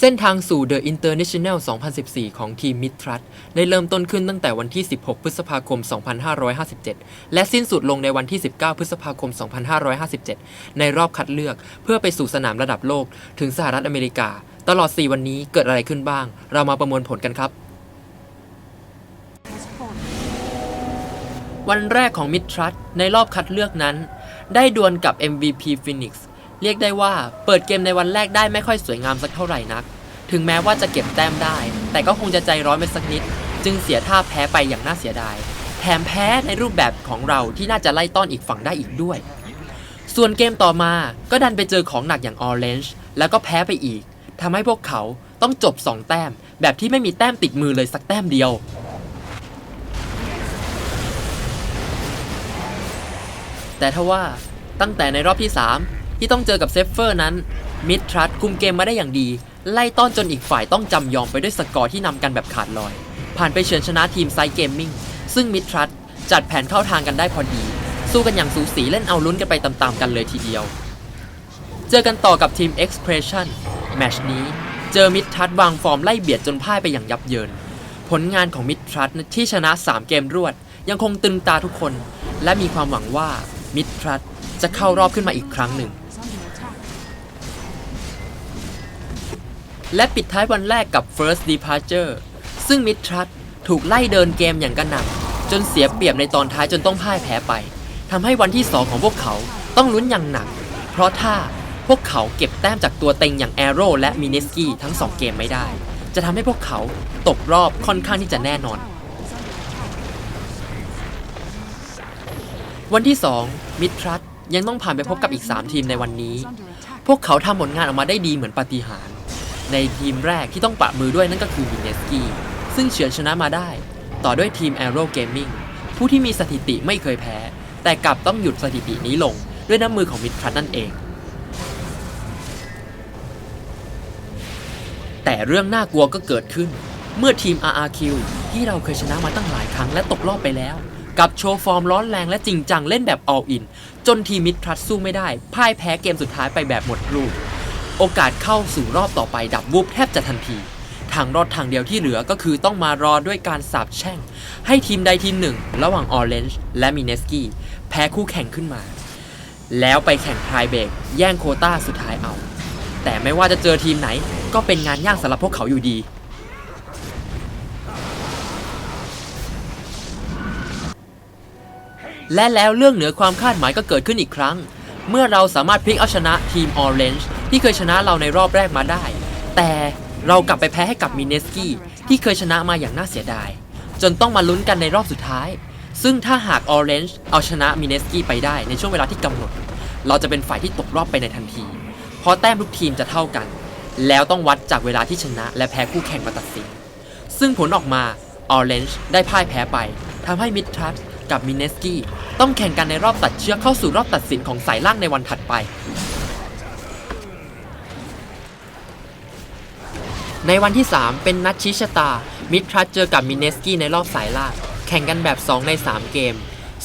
เส้นทางสู่ The International 2014 ของทีมมิตรทรัสได้เริ่มต้นขึ้นตั้งแต่วันที่ 16 พฤษภาคม 2557 และสิ้นสุดลงในวันที่ 19 พฤษภาคม 2557 ในรอบคัดเลือกเพื่อไปสู่สนามระดับโลกถึงสหรัฐอเมริกา ตลอด 4 วันนี้เกิดอะไรขึ้นบ้าง เรามาประมวลผลกันครับ วันแรกของมิตรทรัสในรอบคัดเลือกนั้น ได้ดวลกับ MVP Phoenix เรียกได้ว่าเปิดเกมในวันแรกได้ไม่ค่อยสวยงามสักเท่าไหร่นัก ถึงแม้ว่าจะเก็บแต้มได้ แต่ก็คงจะใจร้อนไปสักนิด จึงเสียท่าแพ้ไปอย่างน่าเสียดาย แถมแพ้ในรูปแบบของเราที่น่าจะไล่ต้อนอีกฝั่งได้อีกด้วย ส่วนเกมต่อมาก็ดันไปเจอของหนักอย่าง Orange แล้วก็แพ้ไปอีกทำให้พวกเขาต้องจบ 2 แต้ม แบบที่ไม่มีแต้มติดมือเลยสักแต้มเดียวแต่ทว่าตั้งแต่ในรอบที่ 3 ที่ต้องเจอกับเซฟเฟอร์นั้นมิดทรัสคุมเกมมาได้อย่างดี ไล่ต้อนจนอีกฝ่ายต้องจำยอมไปด้วยสกอร์ที่นำกันแบบขาดลอย ผ่านไปเฉือนชนะทีมไซเกมมิ่งซึ่งมิดทรัสจัดแผนเข้าทางกันได้พอดี สู้กันอย่างสูสีเล่นเอาลุ้นกันไปตามๆกันเลยทีเดียว เจอกันต่อกับทีม Expression แมชนี้เจอมิดทรัสวางฟอร์มไล่เบียดจนพ่ายไปอย่างยับเยิน ผลงานของมิดทรัสที่ชนะ 3 เกมรวด ยังคงตึงตาทุกคน และมีความหวังว่ามิดทรัสจะเข้ารอบขึ้นมาอีกครั้งหนึ่ง และปิดท้ายวันแรกกับ First Departure ซึ่งมิดทรัสถูกไล่เดินเกมอย่างกระหน่ำจนเสียเปรียบในตอนท้ายจนต้องพ่ายแพ้ไปทำให้วันที่ 2 ของพวกเขาต้องลุ้นอย่างหนัก เพราะถ้าพวกเขาเก็บแต้มจากตัวเต็งอย่าง Arrow และ m i n e s k i ทั้ง 2 เกมไม่ได้ จะทำให้พวกเขาตกรอบค่อนข้างที่จะแน่นอน วันที่ 2 มิดทรัสยังต้องผ่านไปพบกับอีก 3 ทีมในวันนี้ พวกเขาทำผลงานออกมาได้ดีเหมือนปาฏิหาริย์ ในทีมแรกที่ต้องปะมือด้วยนั่นก็คือมินเนสกี้ซึ่งเฉือนชนะมาได้ ต่อด้วยทีม Aero Gaming ผู้ที่มีสถิติไม่เคยแพ้ แต่กลับต้องหยุดสถิตินี้ลงด้วยน้ำมือของมิดทรัสนั่นเอง แต่เรื่องน่ากลัวก็เกิดขึ้น เมื่อทีม RRQ ที่เราเคยชนะมาตั้งหลายครั้งและตกรอบไปแล้ว กับโชว์ฟอร์มร้อนแรงและจริงจังเล่นแบบ all in จนทีมมิดทรัสสู้ไม่ได้พ่ายแพ้เกมสุดท้ายไปแบบหมดรูป โอกาสเข้าสู่รอบต่อไปดับวูบแทบจะทันที ทางรอดทางเดียวที่เหลือก็คือต้องมารอด้วยการสาบแช่ง ให้ทีมใดทีมหนึ่ง ระหว่าง Orange และมินเนสกี้แพ้คู่แข่งขึ้นมา แล้วไปแข่งพายเบรกแย่งโคต้าสุดท้ายเอา แต่ไม่ว่าจะเจอทีมไหนก็เป็นงานยากสำหรับพวกเขาอยู่ดีและแล้วเรื่องเหนือความคาดหมายก็เกิดขึ้นอีกครั้ง เมื่อเราสามารถพลิกเอาชนะทีม Orange ที่เคยชนะเราในรอบแรกมาได้ แต่เรากลับไปแพ้ให้กับมินเนสกี้ที่เคยชนะมาอย่างน่าเสียดาย จนต้องมาลุ้นกันในรอบสุดท้าย ซึ่งถ้าหาก Orange เอาชนะมินเนสกี้ไปได้ในช่วงเวลาที่กำหนด เราจะเป็นฝ่ายที่ตกรอบไปในทันที เพราะแต้มทุกทีมจะเท่ากัน แล้วต้องวัดจากเวลาที่ชนะ และแพ้คู่แข่งมาตัดสิน ซึ่งผลออกมา Orange ได้พ่ายแพ้ไปทำให้มิดทรัสกับมินเนสกี้ต้องแข่งกันในรอบตัดเชือกเข้าสู่รอบตัดสินของสายล่างในวันถัดไป ในวันที่ 3 เป็นนัดชี้ชะตา มิดทรัสเจอกับมินเนสกี้ในรอบสายล่า แข่งกันแบบ 2 ใน 3 เกม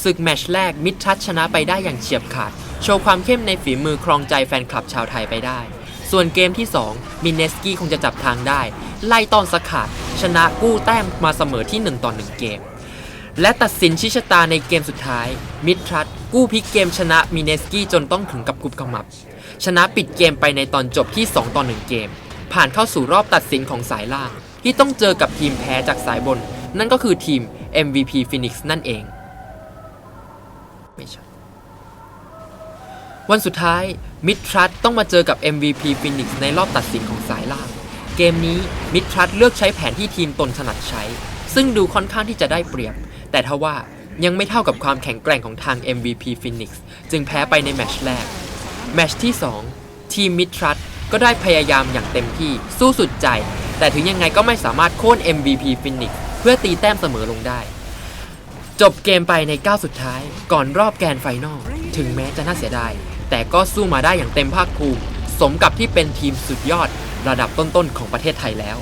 ศึกแมตช์แรกมิดทรัสชนะไปได้อย่างเฉียบขาด โชว์ความเข้มในฝีมือครองใจแฟนคลับชาวไทยไปได้ ส่วนเกมที่ 2 มินเนสกี้คงจะจับทางได้ ไล่ต้อนสกัดชนะกู้แต้มมาเสมอที่ 1 ต่อ 1 เกม และตัดสินชิชะตาในเกมสุดท้าย มิดทรัสกู้พลิกเกมชนะมินเนสกี้จนต้องถึงกับกุบกำมับ ชนะปิดเกมไปในตอนจบที่ 2 ต่อ 1 เกม ผ่านเข้าสู่รอบตัดสินของสายล่างที่ต้องเจอกับทีมแพ้จากสายบน นั่นก็คือทีม MVP Phoenix นั่นเองไม่ใช่วันสุดท้ายมิดทรัสต้องมาเจอกับ MVP Phoenix ในรอบตัดสินของสายล่าง เกมนี้มิดทรัสเลือกใช้แผนที่ทีมตนถนัดใช้ ซึ่งดูค่อนข้างที่จะได้เปรียบ แต่ทว่ายังไม่เท่ากับความแข็งแกร่งของทาง MVP Phoenix จึงแพ้ไปในแมชแรก แมชที่ 2 ทีมมิดทรัส ก็ได้พยายามอย่างเต็มที่สู้สุดใจ แต่ถึงยังไงก็ไม่สามารถโค่น MVP ฟินิกเพื่อตีแต้มเสมอลงได้ จบเกมไปในก้าวสุดท้าย ก่อนรอบแกนไฟนอลถึงแม้จะน่าเสียดาย แต่ก็สู้มาได้อย่างเต็มภาคภูมิ สมกับที่เป็นทีมสุดยอดระดับต้นๆของประเทศไทยแล้ว